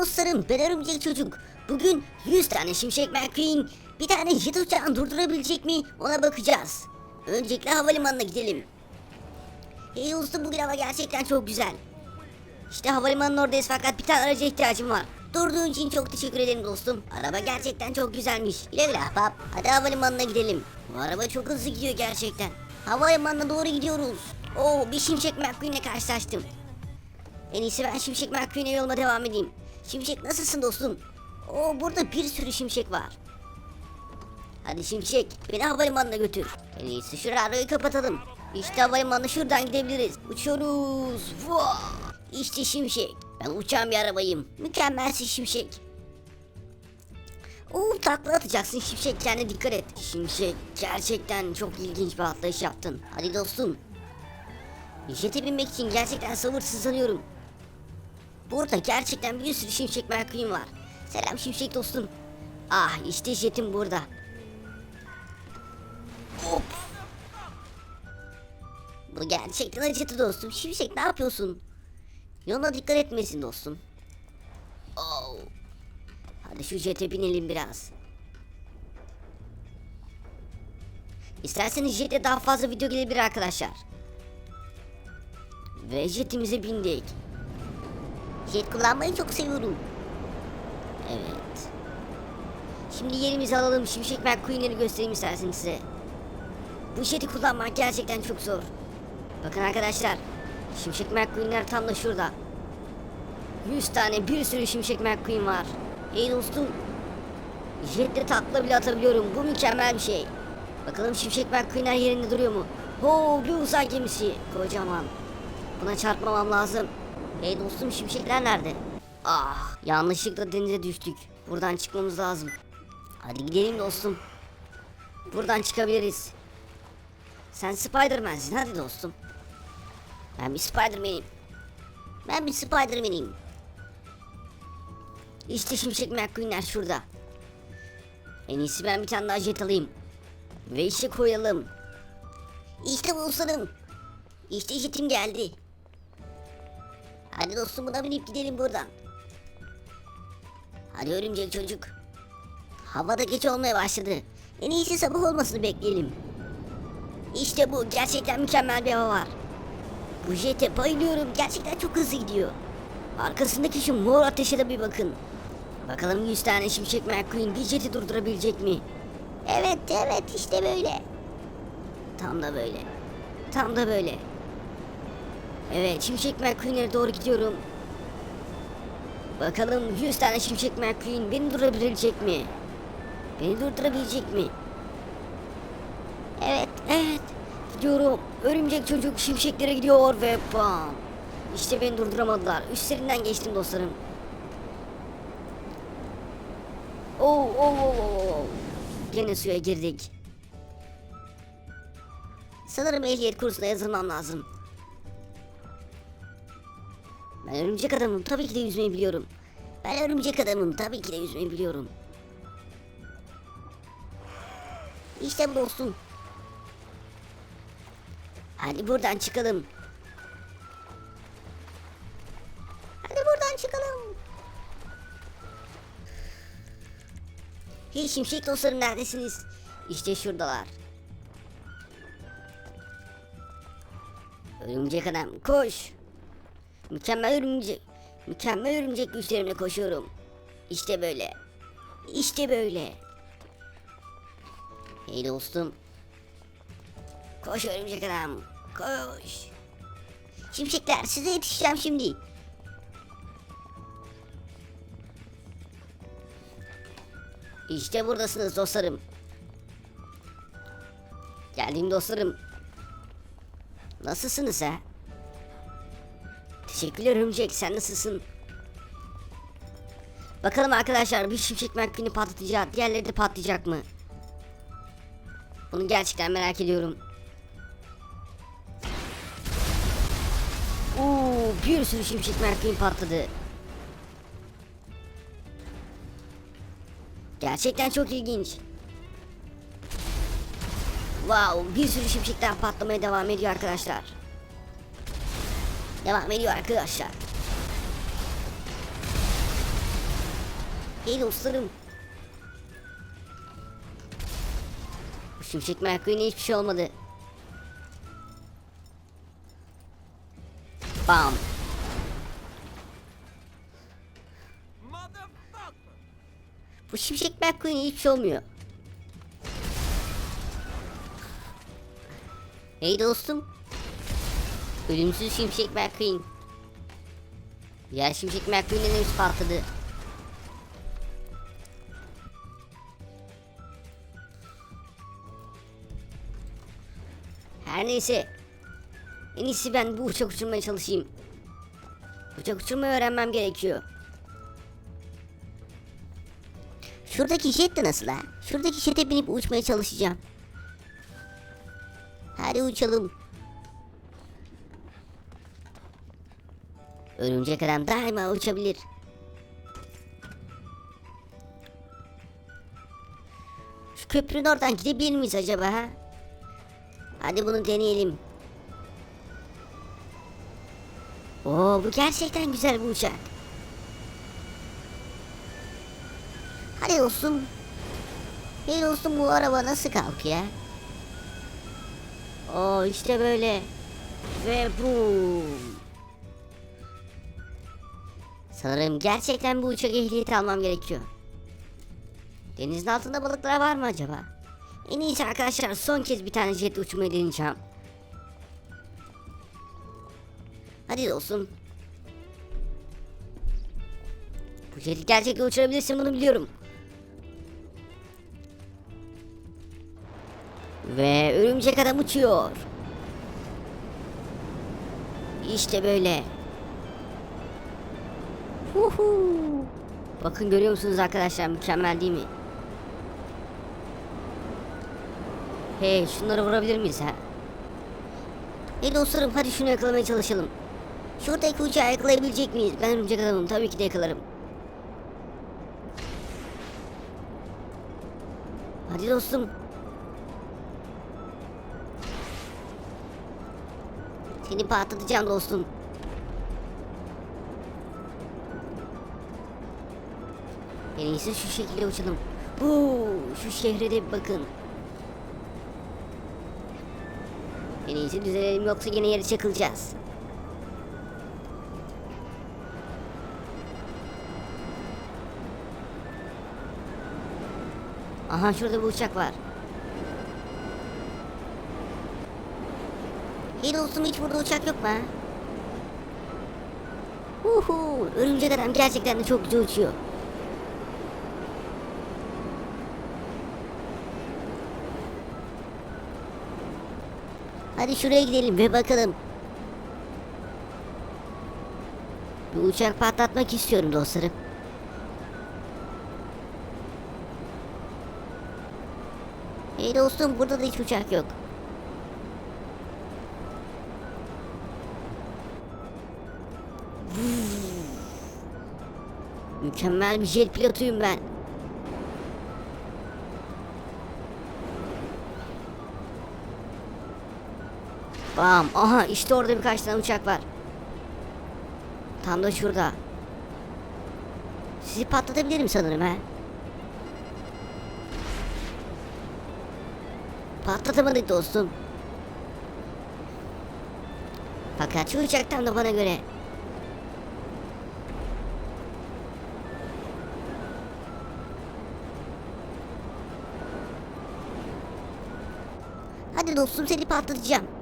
dostlarım ben örümcek çocuk. Bugün 100 tane Şimşek McQueen bir tane jet uçağını durdurabilecek mi ona bakacağız. Öncelikle havalimanına gidelim. Hey dostum bugün hava gerçekten çok güzel. İşte havalimanının oradayız fakat bir tane araca ihtiyacım var. Durduğun için çok teşekkür ederim dostum. Araba gerçekten çok güzelmiş. Güle güle ahbap. Hadi havalimanına gidelim. Bu araba çok hızlı gidiyor gerçekten. Havalimanına doğru gidiyoruz. Oo bir Şimşek McQueen'le karşılaştım. En iyisi ben Şimşek McQueen'e yoluma devam edeyim. Şimşek nasılsın dostum? Oo burada bir sürü şimşek var. Hadi Şimşek beni havalimanına götür. En iyisi şu radyoyu kapatalım. İşte havalimanına şuradan gidebiliriz. Uçuyoruz. Vaa! İşte Şimşek. Ben uçan bir arabayım. Mükemmelsin Şimşek. Oo takla atacaksın Şimşek kendine dikkat et. Şimşek gerçekten çok ilginç bir atlayış yaptın. Hadi dostum. Jete binmek için gerçekten sabırsızlanıyorum. Burada gerçekten bir sürü Şimşek McQueen var. Selam Şimşek dostum. Ah işte jetim burada. Hop. Bu gerçekten acıtı dostum. Şimşek ne yapıyorsun? Yoluna dikkat etmesin dostum. Oh. Hadi şu jete binelim biraz. İsterseniz jete daha fazla video gelebilir arkadaşlar. Ve jetimize bindik. Jet kullanmayı çok seviyorum. Evet. Şimdi yerimizi alalım. Şimşek McQueen'leri göstereyim isterseniz size. Bu jeti kullanmak gerçekten çok zor. Bakın arkadaşlar. Şimşek McQueen'ler tam da şurada. 100 tane bir sürü Şimşek McQueen var. Hey dostum. Jetle takla bile atabiliyorum. Bu mükemmel bir şey. Bakalım Şimşek McQueen'ler yerinde duruyor mu? Ho bir uzay gemisi. Kocaman. Buna çarpmamam lazım. Hey dostum şimşekler nerede? Ah yanlışlıkla denize düştük. Buradan çıkmamız lazım. Hadi gidelim dostum. Buradan çıkabiliriz. Sen Spiderman'sin hadi dostum. Ben bir Spiderman'im. Ben bir Spiderman'im. İşte Şimşek McQueen'ler şurada. En iyisi ben bir tane daha jet alayım. Ve işe koyalım. İşte bu dostlarım. İşte jetim geldi. Hadi dostum buna binip gidelim buradan. Hadi örümcek çocuk. Havada geç olmaya başladı. En iyisi sabah olmasını bekleyelim. İşte bu. Gerçekten mükemmel bir hava var. Bu jete bayılıyorum. Gerçekten çok hızlı gidiyor. Arkasındaki şu mor ateşe de bir bakın. Bakalım 100 tane şimşek McQueen bir jeti durdurabilecek mi? Evet evet işte böyle. Tam da böyle. Tam da böyle. Evet Şimşek McQueen'e doğru gidiyorum. Bakalım 100 tane Şimşek McQueen beni durdurabilecek mi? Beni durdurabilecek mi? Evet, evet. Gidiyorum. Örümcek çocuk şimşeklere gidiyor ve bam. İşte beni durduramadılar. Üstlerinden geçtim dostlarım. Oo, oo, oo. Gene suya girdik. Sanırım ehliyet kursuna yazılmam lazım. Ben örümcek adamım. Tabii ki de yüzmeyi biliyorum. Ben örümcek adamım. Tabii ki de yüzmeyi biliyorum. İşte bu dostum. Hadi buradan çıkalım. Hadi buradan çıkalım. Hey şimşek dostlarım neredesiniz? İşte şuradalar. Örümcek adam koş. Mükemmel örümcek. Mükemmel örümcek güçlerimle koşuyorum. İşte böyle. İşte böyle. Hey dostum. Koş örümcek adam. Koş. Şimşekler size yetişeceğim şimdi. İşte buradasınız dostlarım. Geldim dostlarım. Nasılsınız ha? Teşekkürler örümcek sen nasılsın? Bakalım arkadaşlar bir şimşek McQueen'i patlatacak diğerleri de patlayacak mı? Bunu gerçekten merak ediyorum. Oo, bir sürü şimşek McQueen patladı. Gerçekten çok ilginç. Wow, bir sürü şimşekler patlamaya devam ediyor arkadaşlar. Devam ediyor arkadaşlar. Hey dostlarım. Bu Şimşek McQueen'e hiçbir şey olmadı. Bam. Bu Şimşek McQueen'e hiçbir şey olmuyor. Hey dostum. Ölümsüz Şimşek McQueen. Ya Şimşek McQueen'in hepsi patladı. Her neyse. En iyisi ben bu uçak uçurmaya çalışayım. Uçak uçurmayı öğrenmem gerekiyor. Şuradaki jet de nasıl ha? Şuradaki jete binip uçmaya çalışacağım. Hadi uçalım. Örümcek adam daima uçabilir. Şu köprünün oradan gidebilir miyiz acaba ha? Hadi bunu deneyelim. Oo bu gerçekten güzel bir uçak. Hadi dostum. Hey dostum bu araba nasıl kalkıyor? Oo işte böyle. Ve boom. Sanırım gerçekten bu uçak ehliyeti almam gerekiyor. Denizin altında balıklar var mı acaba? En iyisi arkadaşlar son kez bir tane jet uçmayı deneyeceğim. Hadi dostum. Bu jeti gerçekten uçurabilirsin bunu biliyorum. Ve örümcek adam uçuyor. İşte böyle. Huhu. Bakın görüyor musunuz arkadaşlar mükemmel değil mi? Hey şunları vurabilir miyiz ha? Hey dostlarım hadi şunu yakalamaya çalışalım. Şuradaki uçağı yakalayabilecek miyiz? Ben örümcek adamım tabii ki de yakalarım. Hadi dostum. Seni patlatacağım dostum. En iyisi şu şekilde uçalım. Huu, şu şehre de bir bakın. En iyisi düzelelim yoksa yine yere çakılacağız. Aha şurada bir uçak var. Hey dostum hiç burada uçak yok mu? Uhu, örümcek adam gerçekten de çok güzel uçuyor. Hadi şuraya gidelim ve bakalım. Bir uçak patlatmak istiyorum dostlarım. Hey dostum burada da hiç uçak yok. Mükemmel bir jet pilotuyum ben. Bam. Aha işte orada birkaç tane uçak var. Tam da şurada. Sizi patlatabilirim sanırım ha. Patlatamadık dostum. Fakat şu uçak tam da bana göre. Hadi dostum seni patlatacağım.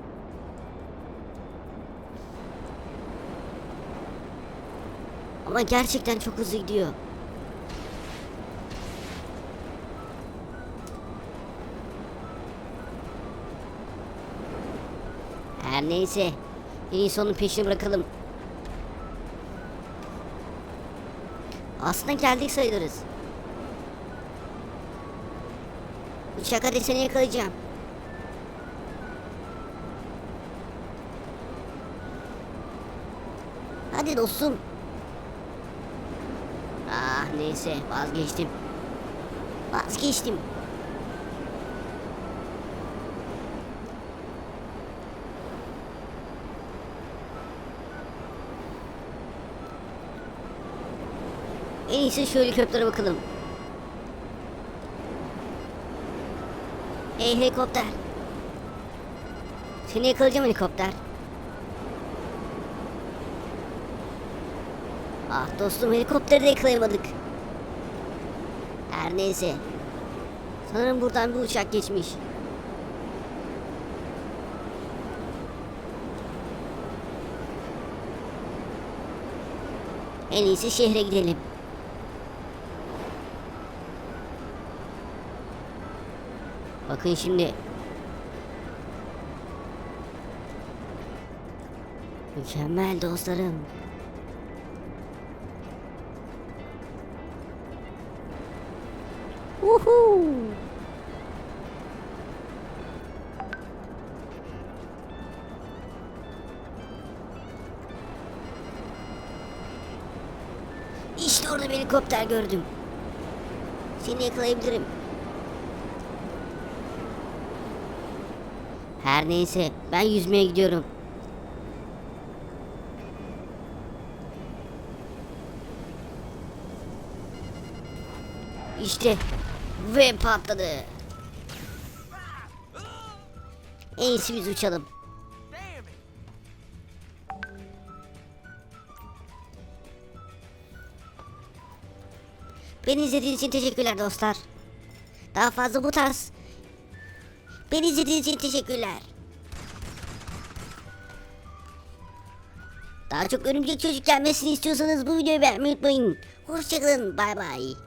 Ama gerçekten çok hızlı gidiyor. Her neyse. En iyisi onun peşini bırakalım. Aslında geldik sayılırız. Uçak hadi seni yakalayacağım. Hadi dostum. Ah neyse vazgeçtim. Vazgeçtim. En iyisi şu helikoptere bakalım. Ey helikopter. Seni yakalayacağım helikopter. Ah dostum helikopteri de yakalayamadık. Her neyse. Sanırım buradan bir uçak geçmiş. En iyisi şehre gidelim. Bakın şimdi. Mükemmel dostlarım. Woohoo! İşte orada bir helikopter gördüm. Seni yakalayabilirim. Her neyse ben yüzmeye gidiyorum. İşte ve patladı. En iyisi biz uçalım. Beni izlediğiniz için teşekkürler dostlar. Daha fazla bu tarz. Beni izlediğiniz için teşekkürler. Daha çok örümcek çocuk gelmesini istiyorsanız bu videoyu beğenmeyi unutmayın. Hoşçakalın. Bay bay.